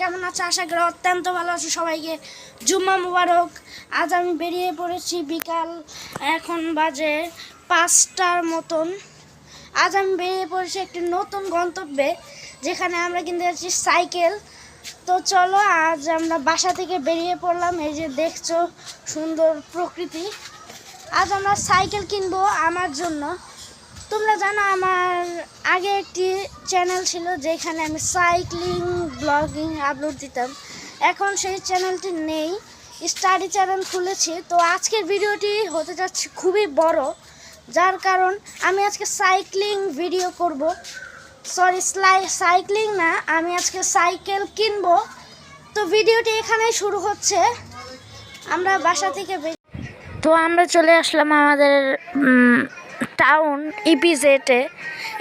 কেমন আছে? আশা করি অত্যন্ত ভালো আছে সবাইকে। জুম্মা মুবারক। আজ আমি বেরিয়ে পড়েছি বিকাল এখন বাজে পাঁচটার মতন। আজ আমি বেরিয়ে পড়েছি একটি নতুন গন্তব্যে, যেখানে আমরা কিনতে যাচ্ছি সাইকেল। তো চলো, আজ আমরা বাসা থেকে বেরিয়ে পড়লাম। এই যে দেখছ সুন্দর প্রকৃতি। আজ আমরা সাইকেল কিনবো আমার জন্য। তোমরা জানো আমার আগে একটি চ্যানেল ছিল যেখানে আমি সাইক্লিং ব্লগিং আপলোড দিতাম। এখন সেই চ্যানেলটি নেই। স্টাডি চ্যানেল খুলেছি। তো আজকের ভিডিওটি হতে যাচ্ছে খুবই বড়, যার কারণ আমি আজকে সাইক্লিং ভিডিও করব। সরি স্লাই সাইক্লিং না, আমি আজকে সাইকেল কিনব। তো ভিডিওটি এখানেই শুরু হচ্ছে। আমরা বাসা থেকে তো আমরা চলে আসলাম আমাদের টাউন ইপিজেটে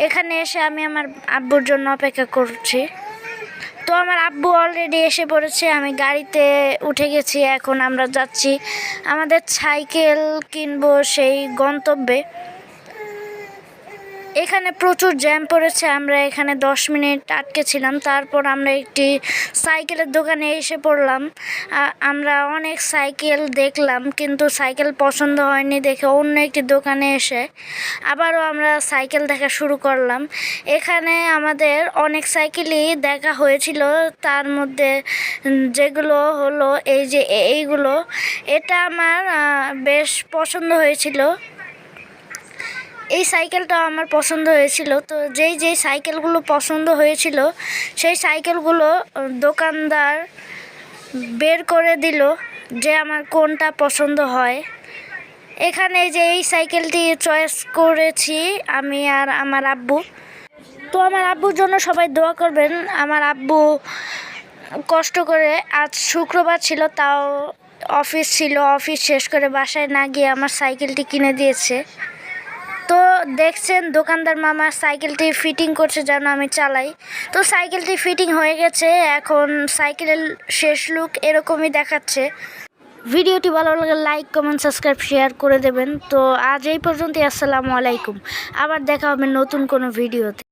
এখানে এসে আমি আমার আব্বুর জন্য অপেক্ষা করছি। তো আমার আব্বু অলরেডি এসে পড়েছে, আমি গাড়িতে উঠে গেছি, এখন আমরা যাচ্ছি। আমাদের সাইকেল কিনবো সেই গন্তব্যে। এখানে প্রচুর জ্যাম পড়েছে, আমরা এখানে দশ মিনিট আটকে ছিলাম, তারপর আমরা একটি সাইকেলের দোকানে এসে পড়লাম। আমরা অনেক সাইকেল দেখলাম, কিন্তু সাইকেল পছন্দ হয়নি দেখে অন্য একটি দোকানে এসে আবারও আমরা সাইকেল দেখা শুরু করলাম। এখানে আমাদের অনেক সাইকেলই দেখা হয়েছিল, তার মধ্যে যেগুলো হলো এই যে এইগুলো। এটা আমার বেশ পছন্দ হয়েছিল। এই সাইকেলটা আমার পছন্দ হয়েছিল। তো যেই যেই সাইকেলগুলো পছন্দ হয়েছিল, সেই সাইকেলগুলো দোকানদার বের করে দিল যে আমার কোনটা পছন্দ হয়। এখানে যে এই সাইকেলটি চয়েস করেছি আমি আর আমার আব্বু। তো আমার আব্বুর জন্য সবাই দোয়া করবেন। আমার আব্বু কষ্ট করে আজ শুক্রবার ছিল, তাও অফিস ছিল, অফিস শেষ করে বাসায় না গিয়ে আমার সাইকেলটি কিনে দিয়েছে। দেখছেন দোকানদার মামা সাইকেলটি ফিটিং করছে যেন আমি চালাই। তো সাইকেলটি ফিটিং হয়ে গেছে, এখন সাইকেলের শেষ লুক এরকমই দেখাচ্ছে। ভিডিওটি ভালো লাগে লাইক, কমেন্ট, সাবস্ক্রাইব, শেয়ার করে দেবেন। তো আজ এই পর্যন্তই, আসসালামু আলাইকুম। আবার দেখা হবে নতুন কোনো ভিডিওতে।